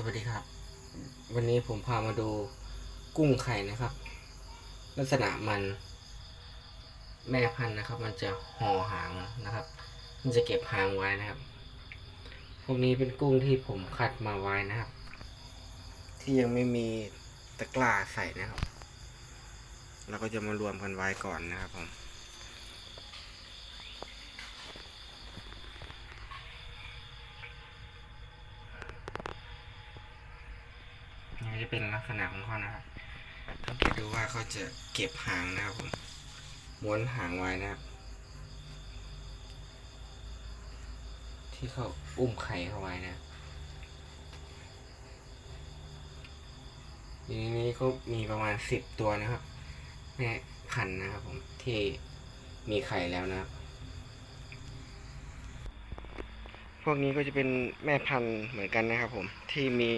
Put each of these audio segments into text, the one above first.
สวัสดีครับ วันนี้ผมพามาดูกุ้งไข่นะครับ ลักษณะมัน แม่พันธุ์นะครับ มันจะห่อหางนะครับ มันจะเก็บหางไว้นะครับ พวกนี้เป็นกุ้งที่ผมคัดมาไว้นะครับ ที่ยังไม่มีตะกร้าใส่นะครับ เราก็จะมารวมกันไว้ก่อนนะครับผม นี่ก็จะเป็นลักษณะของเขานะครับสังเกตดูว่าเขาจะเก็บหางนะครับผมม้วนหางไว้นะครับ ที่เขาอุ้มไข่เข้าไว้นะทีนี้เขามีประมาณสิบตัวนะครับแม่พันนะครับผมที่มีไข่แล้วนะครับ วกนี้ก็จะเป็นแม่พันธุ์เหมือนกันนะครับ ผมที่มี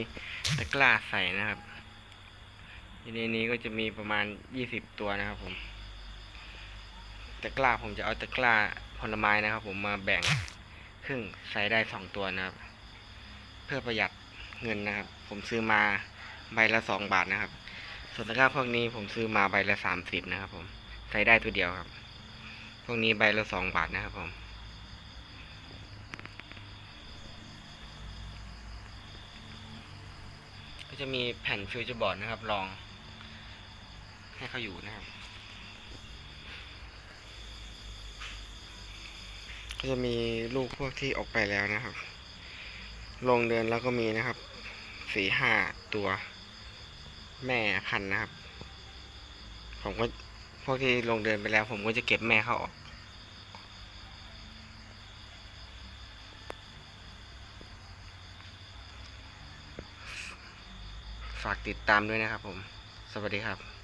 ตะกร้าใส่นะครับทีนี้นี้ก็จะมีประมาณยี่สิบตัวนะครับ ผมตะกร้าผมจะเอาตะกร้าผลไม้นะครับ ผมมาแบ่งครึ่งใส่ได้สองตัวนะครับ เพื่อประหยัดเงินนะครับ ผมซื้อมาใบละสองบาทนะครับส่วนตะกร้าพวกนี้ผมซื้อมาใบละสามสิบนะครับ ผมใส่ได้ตัวเดียวครับ พวกนี้ใบละสองบาทนะครับ ผม จะมีแผ่นฟิวเจอร์บอร์ดนะครับรอง ให้เขาอยู่นะครับ ก็จะมีลูกพวกที่ออกไปแล้วนะครับ ลงเดือนแล้วก็มีนะครับสี่ห้าตัวแม่พันนะครับ ผมก็พวกที่ลงเดือนไปแล้ว ผมก็จะเก็บแม่เขาออก ฝากติดตามด้วยนะครับผม สวัสดีครับ